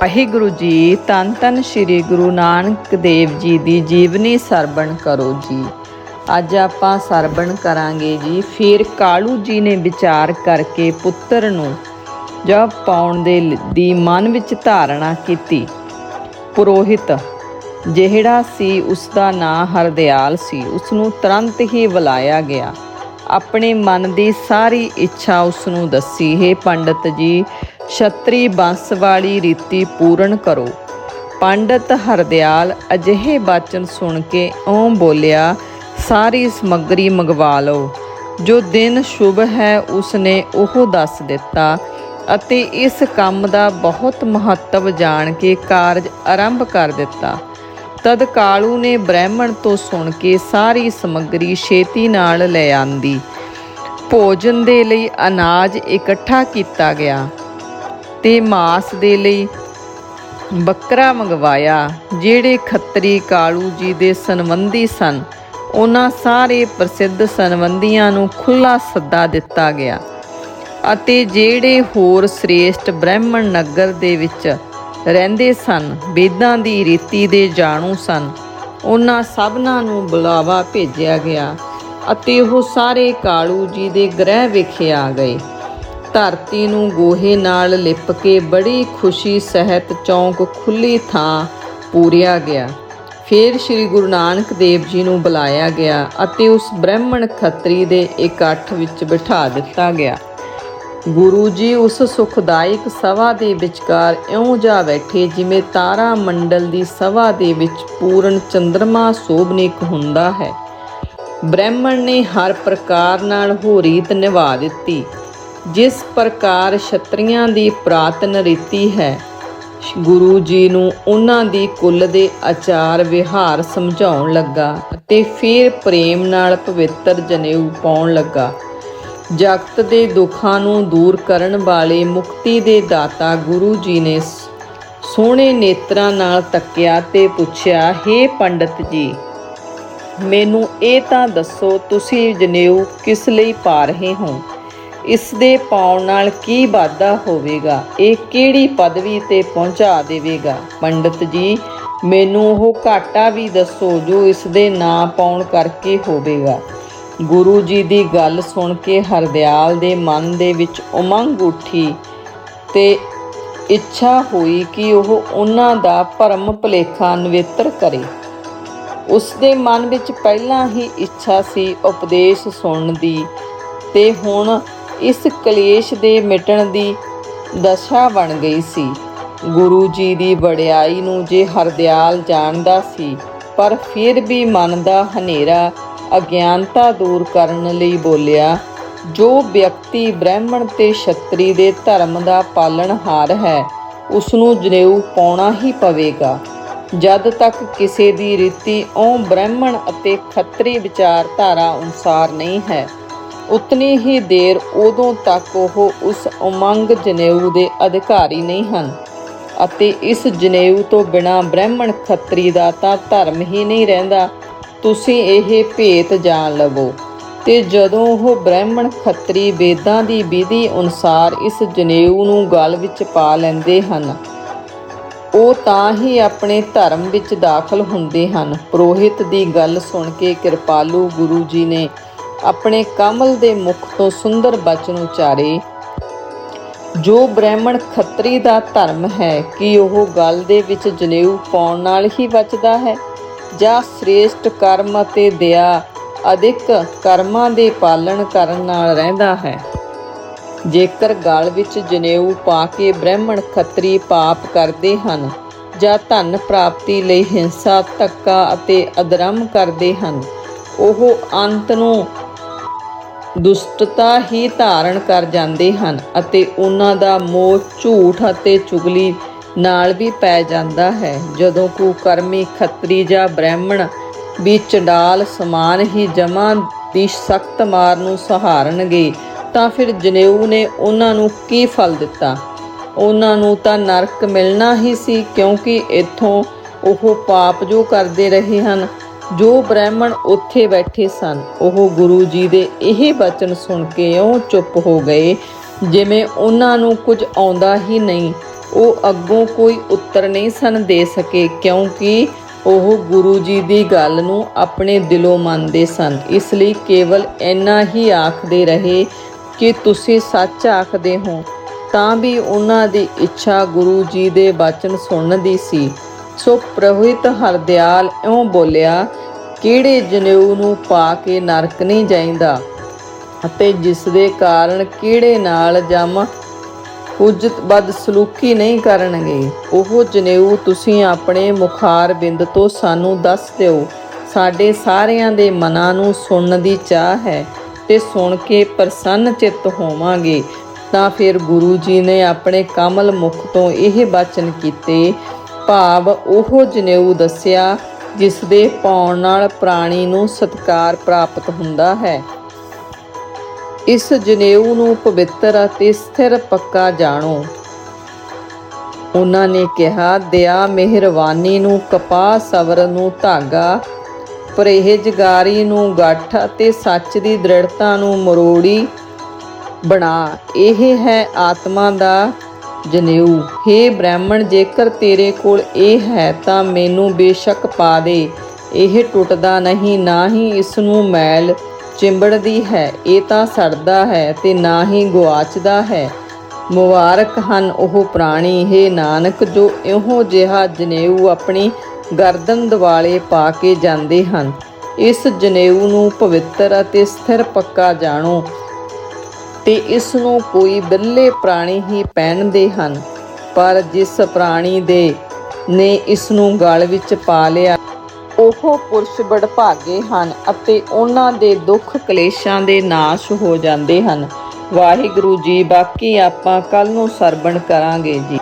ਵਾਹਿਗੁਰੂ ਜੀ ਤਨ ਧੰਨ ਸ੍ਰੀ ਗੁਰੂ ਨਾਨਕ ਦੇਵ ਜੀ ਦੀ ਜੀਵਨੀ ਸਰਵਣ ਕਰੋ ਜੀ। ਅੱਜ ਆਪਾਂ ਸਰਵਣ ਕਰਾਂਗੇ ਜੀ। ਫਿਰ ਕਾਲੂ ਜੀ ਨੇ ਵਿਚਾਰ ਕਰਕੇ ਪੁੱਤਰ ਨੂੰ ਜਪ ਪਾਉਣ ਦੇ ਦੀ ਮਨ ਵਿੱਚ ਧਾਰਨਾ ਕੀਤੀ। ਪੁਰੋਹਿਤ, ਜਿਹੜਾ ਸੀ ਉਸ ਦਾ ਨਾਂ ਹਰਦਿਆਲ ਸੀ ਉਸ ਨੂੰ ਤੁਰੰਤ ਹੀ ਬੁਲਾਇਆ ਗਿਆ। ਆਪਣੇ ਮਨ ਦੀ ਸਾਰੀ ਇੱਛਾ ਉਸ ਨੂੰ ਦੱਸੀ, ਹੈ ਪੰਡਤ ਜੀ ਛਤਰੀ ਬੰਸ ਵਾਲੀ ਰੀਤੀ ਪੂਰਨ ਕਰੋ। ਪੰਡਤ ਹਰਦਿਆਲ ਅਜਿਹੇ ਬਚਨ ਸੁਣ ਕੇ ਓਂ ਬੋਲਿਆ, ਸਾਰੀ ਸਮੱਗਰੀ ਮੰਗਵਾ ਲਓ। ਜੋ ਦਿਨ ਸ਼ੁਭ ਹੈ, ਉਸਨੇ ਉਹ ਦੱਸ ਦਿੱਤਾ। ਅਤੇ ਇਸ ਕੰਮ ਦਾ ਬਹੁਤ ਮਹੱਤਵ ਜਾਣ ਕੇ ਕਾਰਜ ਆਰੰਭ ਕਰ ਦਿੱਤਾ। ਤਦ ਕਾਲੂ ਨੇ ਬ੍ਰਾਹਮਣ ਤੋਂ ਸੁਣ ਕੇ ਸਾਰੀ ਸਮੱਗਰੀ ਛੇਤੀ ਨਾਲ ਲੈ ਆਂਦੀ। ਭੋਜਨ ਦੇ ਲਈ ਅਨਾਜ ਇਕੱਠਾ ਕੀਤਾ ਗਿਆ। ਤੇ ਮਾਸ ਦੇ ਲਈ ਬੱਕਰਾ ਮੰਗਵਾਇਆ, ਜਿਹੜੇ ਖੱਤਰੀ ਕਾਲੂ ਜੀ ਦੇ ਸੰਬੰਧੀ ਸਨ। ਉਹਨਾਂ ਸਾਰੇ ਪ੍ਰਸਿੱਧ ਸੰਬੰਧੀਆਂ ਨੂੰ ਖੁੱਲਾ ਸੱਦਾ ਦਿੱਤਾ ਗਿਆ ਅਤੇ ਜਿਹੜੇ ਹੋਰ ਸ੍ਰੇਸ਼ਟ ਬ੍ਰਾਹਮਣ ਨਗਰ ਦੇ ਵਿੱਚ ਰਹਿੰਦੇ ਸਨ, ਵੇਦਾਂ ਦੀ ਰੀਤੀ ਦੇ ਜਾਣੂ ਸਨ, ਉਹਨਾਂ ਸਭਨਾਂ ਨੂੰ ਬੁਲਾਵਾ ਭੇਜਿਆ ਗਿਆ ਅਤੇ ਉਹ ਸਾਰੇ ਕਾਲੂ ਜੀ ਦੇ ਗ੍ਰਹਿ ਵਿਖੇ ਆ ਗਏ। ਧਰਤੀ ਨੂੰ ਗੋਹੇ ਨਾਲ ਲਿਪ ਕੇ ਬੜੀ ਖੁਸ਼ੀ ਸਹਿਤ ਚੌਂਕ ਖੁੱਲੀ ਥਾਂ ਪੂਰਿਆ ਗਿਆ। ਫਿਰ ਸ੍ਰੀ ਗੁਰੂ ਨਾਨਕ ਦੇਵ ਜੀ ਨੂੰ ਬੁਲਾਇਆ ਗਿਆ ਅਤੇ ਉਸ ਬ੍ਰਾਹਮਣ ਖੱਤਰੀ ਦੇ ਇਕੱਠ ਵਿੱਚ ਬਿਠਾ ਦਿੱਤਾ ਗਿਆ। ਗੁਰੂ ਜੀ ਉਸ ਸੁਖਦਾਇਕ ਸਭਾ ਦੇ ਵਿਚਕਾਰ ਇਉਂ ਜਾ ਬੈਠੇ ਜਿਵੇਂ ਤਾਰਾ ਮੰਡਲ ਦੀ ਸਭਾ ਦੇ ਵਿੱਚ ਪੂਰਨ ਚੰਦਰਮਾ ਸੋਭਨਿਕ ਹੁੰਦਾ ਹੈ। ਬ੍ਰਾਹਮਣ ਨੇ ਹਰ ਪ੍ਰਕਾਰ ਨਾਲ ਹੋ ਰੀਤ ਨਿਭਾ ਦਿੱਤੀ। ਜਿਸ ਪ੍ਰਕਾਰ ਛਤਰੀਆਂ ਦੀ ਪ੍ਰਾਤਨ ਰੀਤੀ ਹੈ, ਗੁਰੂ ਜੀ ਨੂੰ ਉਹਨਾਂ ਦੀ ਕੁੱਲ ਦੇ ਆਚਾਰ ਵਿਹਾਰ ਸਮਝਾਉਣ ਲੱਗਾ ਅਤੇ ਫਿਰ ਪ੍ਰੇਮ ਨਾਲ ਪਵਿੱਤਰ ਜਨੇਊ ਪਾਉਣ ਲੱਗਾ। ਜਗਤ ਦੇ ਦੁੱਖਾਂ ਨੂੰ ਦੂਰ ਕਰਨ ਵਾਲੇ ਮੁਕਤੀ ਦੇ ਦਾਤਾ ਗੁਰੂ ਜੀ ਨੇ ਸੋਹਣੇ ਨੇਤਰਾਂ ਨਾਲ ਤੱਕਿਆ ਤੇ ਪੁੱਛਿਆ, ਹੇ ਪੰਡਤ ਜੀ, ਮੈਨੂੰ ਇਹ ਤਾਂ ਦੱਸੋ, ਤੁਸੀਂ ਜਨੇਊ ਕਿਸ ਲਈ ਪਾ ਰਹੇ ਹੋ? ਇਸ ਦੇ ਪਾਉਣ ਨਾਲ ਕੀ ਵਾਧਾ ਹੋਵੇਗਾ? ਇਹ ਕਿਹੜੀ ਪਦਵੀ ਤੇ ਪਹੁੰਚਾ ਦੇਵੇਗਾ? ਪੰਡਤ ਜੀ, ਮੈਨੂੰ ਉਹ ਘਾਟਾ ਵੀ ਦੱਸੋ ਜੋ ਇਸ ਦੇ ਨਾਂ ਪਾਉਣ ਕਰਕੇ ਹੋਵੇਗਾ। ਗੁਰੂ ਜੀ ਦੀ ਗੱਲ ਸੁਣ ਕੇ ਹਰਦਿਆਲ ਦੇ ਮਨ ਦੇ ਵਿੱਚ ਉਮੰਗ ਉੱਠੀ ਤੇ ਇੱਛਾ ਹੋਈ ਕਿ ਉਹ ਉਹਨਾਂ ਦਾ ਭਰਮ ਭਲੇਖਾ ਨਿਵੇਤਰ ਕਰੇ। ਉਸ ਦੇ ਮਨ ਵਿੱਚ ਪਹਿਲਾਂ ਹੀ ਇੱਛਾ ਸੀ ਉਪਦੇਸ਼ ਸੁਣਨ ਦੀ ਤੇ ਹੁਣ ਇਸ ਕਲੇਸ਼ ਦੇ ਮਿਟਣ ਦੀ ਦਸ਼ਾ ਬਣ ਗਈ ਸੀ। ਗੁਰੂ ਜੀ ਦੀ ਵਡਿਆਈ ਨੂੰ ਜੇ ਹਰਦਿਆਲ ਜਾਣਦਾ ਸੀ, ਪਰ ਫਿਰ ਵੀ ਮਨ ਦਾ ਹਨੇਰਾ ਅਗਿਆਨਤਾ ਦੂਰ ਕਰਨ ਲਈ ਬੋਲਿਆ, ਜੋ ਵਿਅਕਤੀ ਬ੍ਰਾਹਮਣ ਤੇ ਛਤਰੀ ਦੇ ਧਰਮ ਦਾ ਪਾਲਣਹਾਰ ਹੈ ਉਸ ਨੂੰ ਜਨੇਊ ਪਾਉਣਾ ਹੀ ਪਵੇਗਾ। ਜਦ ਤੱਕ ਕਿਸੇ ਦੀ ਰੀਤੀ ਉਹ ਬ੍ਰਾਹਮਣ ਅਤੇ ਖੱਤਰੀ ਵਿਚਾਰਧਾਰਾ ਅਨੁਸਾਰ ਨਹੀਂ ਹੈ ਉਤਨੀ ਹੀ ਦੇਰ ਉਦੋਂ ਤੱਕ ਉਹ ਉਸ ਉਮੰਗ ਜਨੇਊ ਦੇ ਅਧਿਕਾਰੀ ਨਹੀਂ ਹਨ ਅਤੇ ਇਸ ਜਨੇਊ ਤੋਂ ਬਿਨਾ ਬ੍ਰਾਹਮਣ ਖੱਤਰੀ ਦਾ ਤਾਂ ਧਰਮ ਹੀ ਨਹੀਂ ਰਹਿੰਦਾ। ਤੁਸੀਂ ਇਹ ਭੇਤ ਜਾਣ ਲਵੋ ਤੇ ਜਦੋਂ ਉਹ ਬ੍ਰਾਹਮਣ ਖੱਤਰੀ ਵੇਦਾਂ ਦੀ ਵਿਧੀ ਅਨੁਸਾਰ ਇਸ ਜਨੇਊ ਨੂੰ ਗਲ ਵਿੱਚ ਪਾ ਲੈਂਦੇ ਹਨ, ਉਹ ਤਾਂ ਹੀ ਆਪਣੇ ਧਰਮ ਵਿੱਚ ਦਾਖਲ ਹੁੰਦੇ ਹਨ। ਪੁਰੋਹਿਤ ਦੀ ਗੱਲ ਸੁਣ ਕੇ ਕਿਰਪਾਲੂ ਗੁਰੂ ਜੀ ਨੇ ਆਪਣੇ ਕਮਲ ਦੇ ਮੁਖ ਤੋਂ ਸੁੰਦਰ ਬਚਨ ਉਚਾਰੇ। ਜੋ ਬ੍ਰਾਹਮਣ ਖੱਤਰੀ ਦਾ ਧਰਮ ਹੈ, ਕਿ ਉਹ ਗਲ ਦੇ ਵਿੱਚ ਜਨੇਊ ਪਾਉਣ ਨਾਲ ਹੀ ਬਚਦਾ ਹੈ? ਜਾਂ ਸ੍ਰੇਸ਼ਟ ਕਰਮ ਅਤੇ ਦਇਆ ਅਧਿਕ ਕਰਮਾਂ ਦੇ ਪਾਲਣ ਕਰਨ ਨਾਲ ਰਹਿੰਦਾ ਹੈ? ਜੇਕਰ ਗਲ ਵਿੱਚ ਜਨੇਊ ਪਾ ਕੇ ਬ੍ਰਾਹਮਣ ਖੱਤਰੀ ਪਾਪ ਕਰਦੇ ਹਨ, ਜਾਂ ਧਨ ਪ੍ਰਾਪਤੀ ਲਈ ਹਿੰਸਾ, ਧੱਕਾ ਅਤੇ ਅਧਰਮ ਕਰਦੇ ਹਨ, ਉਹ ਅੰਤ ਨੂੰ ਦੁਸ਼ਟਤਾ ਹੀ ਧਾਰਨ ਕਰ ਜਾਂਦੇ ਹਨ ਅਤੇ ਉਹਨਾਂ ਦਾ ਮੋਹ ਝੂਠ ਅਤੇ ਚੁਗਲੀ ਨਾਲ ਵੀ ਪੈ ਜਾਂਦਾ ਹੈ। ਜਦੋਂ ਕੋ ਕਰਮੀ, ਖੱਤਰੀ ਜਾਂ ਬ੍ਰਾਹਮਣ ਵੀ ਚੰਡਾਲ ਸਮਾਨ ਹੀ ਜਮਾਂ ਦੀ ਸਖਤ ਮਾਰ ਨੂੰ ਸਹਾਰਨਗੇ, ਤਾਂ ਫਿਰ ਜਨੇਊ ਨੇ ਉਹਨਾਂ ਨੂੰ ਕੀ ਫਲ ਦਿੱਤਾ? ਉਹਨਾਂ ਨੂੰ ਤਾਂ ਨਰਕ ਮਿਲਣਾ ਹੀ ਸੀ ਕਿਉਂਕਿ ਇੱਥੋਂ ਉਹ ਪਾਪ ਜੋ ਕਰਦੇ ਰਹੇ ਹਨ ਜੋ ਬ੍ਰਾਹਮਣ ਉੱਥੇ ਬੈਠੇ ਸਨ, ਉਹ ਗੁਰੂ ਜੀ ਦੇ ਇਹ ਬਚਨ ਸੁਣ ਕੇ ਉਹ ਚੁੱਪ ਹੋ ਗਏ, ਜਿਵੇਂ ਉਹਨਾਂ ਨੂੰ ਕੁਝ ਆਉਂਦਾ ਹੀ ਨਹੀਂ। ਉਹ ਅੱਗੋਂ ਕੋਈ ਉੱਤਰ ਨਹੀਂ ਸਨ ਦੇ ਸਕੇ, ਕਿਉਂਕਿ ਉਹ ਗੁਰੂ ਜੀ ਦੀ ਗੱਲ ਨੂੰ ਆਪਣੇ ਦਿਲੋਂ ਮੰਨਦੇ ਸਨ। ਇਸ ਲਈ ਕੇਵਲ ਇੰਨਾ ਹੀ ਆਖਦੇ ਰਹੇ ਕਿ ਤੁਸੀਂ ਸੱਚ ਆਖਦੇ ਹੋ। ਤਾਂ ਵੀ ਉਹਨਾਂ ਦੀ ਇੱਛਾ ਗੁਰੂ ਜੀ ਦੇ ਬਚਨ ਸੁਣਨ ਦੀ ਸੀ। ਸੋ ਪ੍ਰੋਹਿਤ ਹਰਦਿਆਲ ਇਉਂ ਬੋਲਿਆ, ਕਿਹੜੇ ਜਨੇਊ ਨੂੰ ਪਾ ਕੇ ਨਰਕ ਨਹੀਂ ਜਾਂਦਾ ਅਤੇ ਜਿਸ ਦੇ ਕਾਰਨ ਕਿਹੜੇ ਨਾਲ ਜਮ ਕੁਝ ਬਦਸਲੂਕੀ ਨਹੀਂ ਕਰਨਗੇ? ਉਹ ਜਨੇਊ ਤੁਸੀਂ ਆਪਣੇ ਮੁਖਾਰ ਬਿੰਦ ਤੋਂ ਸਾਨੂੰ ਦੱਸ ਦਿਓ। ਸਾਡੇ ਸਾਰਿਆਂ ਦੇ ਮਨਾਂ ਨੂੰ ਸੁਣਨ ਦੀ ਚਾਹ ਹੈ ਤੇ ਸੁਣ ਕੇ ਪ੍ਰਸੰਨ ਚਿੱਤ ਹੋਵਾਂਗੇ। ਤਾਂ ਫਿਰ ਗੁਰੂ ਜੀ ਨੇ ਆਪਣੇ ਕਮਲ ਮੁਖ ਤੋਂ ਇਹ ਬਚਨ ਕੀਤੇ ਭਾਵ ਉਹ ਜਨੇਊ ਦੱਸਿਆ ਜਿਸ ਦੇ ਪਾਉਣ ਨਾਲ ਪ੍ਰਾਣੀ ਨੂੰ ਸਤਕਾਰ ਪ੍ਰਾਪਤ ਹੁੰਦਾ ਹੈ। ਇਸ ਜਨੇਊ ਨੂੰ ਪਵਿੱਤਰ ਅਤੇ ਸਥਿਰ ਪੱਕਾ ਜਾਣੋ। ਉਹਨਾਂ ਨੇ ਕਿਹਾ ਦਇਆ ਮਿਹਰਬਾਨੀ ਨੂੰ ਕਪਾਹ ਸਬਰ ਨੂੰ ਧਾਗਾ, ਪਰਹੇਜ਼ਗਾਰੀ ਨੂੰ ਗੱਠ ਅਤੇ ਸੱਚ ਦੀ ਦ੍ਰਿੜਤਾ ਨੂੰ ਮਰੋੜੀ ਬਣਾ। ਇਹ ਹੈ ਆਤਮਾ ਦਾ ਜਨੇਊ हे ਬ੍ਰਾਹਮਣ, ਜੇਕਰ ਤੇਰੇ ਕੋਲ ਇਹ ਹੈ ਤਾਂ ਮੈਨੂੰ ਬੇਸ਼ੱਕ ਪਾ ਦੇ। ਇਹ ਟੁੱਟਦਾ ਨਹੀਂ, ਨਾ ਹੀ ਇਸ ਨੂੰ ਮੈਲ ਚਿੰਬੜਦੀ ਹੈ, ਇਹ ਤਾਂ ਸੜਦਾ ਹੈ ਤੇ ਨਾ ਹੀ ਗੁਆਚਦਾ ਹੈ। ਮੁਬਾਰਕ ਹਨ ਉਹ ਪ੍ਰਾਣੀ, ਹੈ ਨਾਨਕ, ਜੋ ਇਹੋ ਜਿਹਾ ਜਨੇਊ ਆਪਣੀ ਗਰਦਨ ਦਿਵਾਲੇ ਪਾ ਕੇ ਜਾਂਦੇ ਹਨ। ਇਸ ਜਨੇਊ ਨੂੰ ਪਵਿੱਤਰ ਅਤੇ ਸਥਿਰ ਪੱਕਾ ਜਾਣੋ। ਤੇ ਇਸ ਨੂੰ ਕੋਈ ਬਿਰਲੇ ਪ੍ਰਾਣੀ ਹੀ ਪਹਿਨਦੇ ਹਨ। ਪਰ ਜਿਸ ਪ੍ਰਾਣੀ ਦੇ ਨੇ ਇਸ ਨੂੰ ਗਲ ਵਿੱਚ ਪਾ ਲਿਆ, ਉਹ ਪੁਰਸ਼ ਬੜਭਾਗੇ ਹਨ ਅਤੇ ਉਹਨਾਂ ਦੇ ਦੁੱਖ ਕਲੇਸ਼ਾਂ ਦੇ ਨਾਸ਼ ਹੋ ਜਾਂਦੇ ਹਨ। ਵਾਹਿਗੁਰੂ ਜੀ, ਬਾਕੀ ਆਪਾਂ ਕੱਲ ਨੂੰ ਸਰਵਣ ਕਰਾਂਗੇ ਜੀ।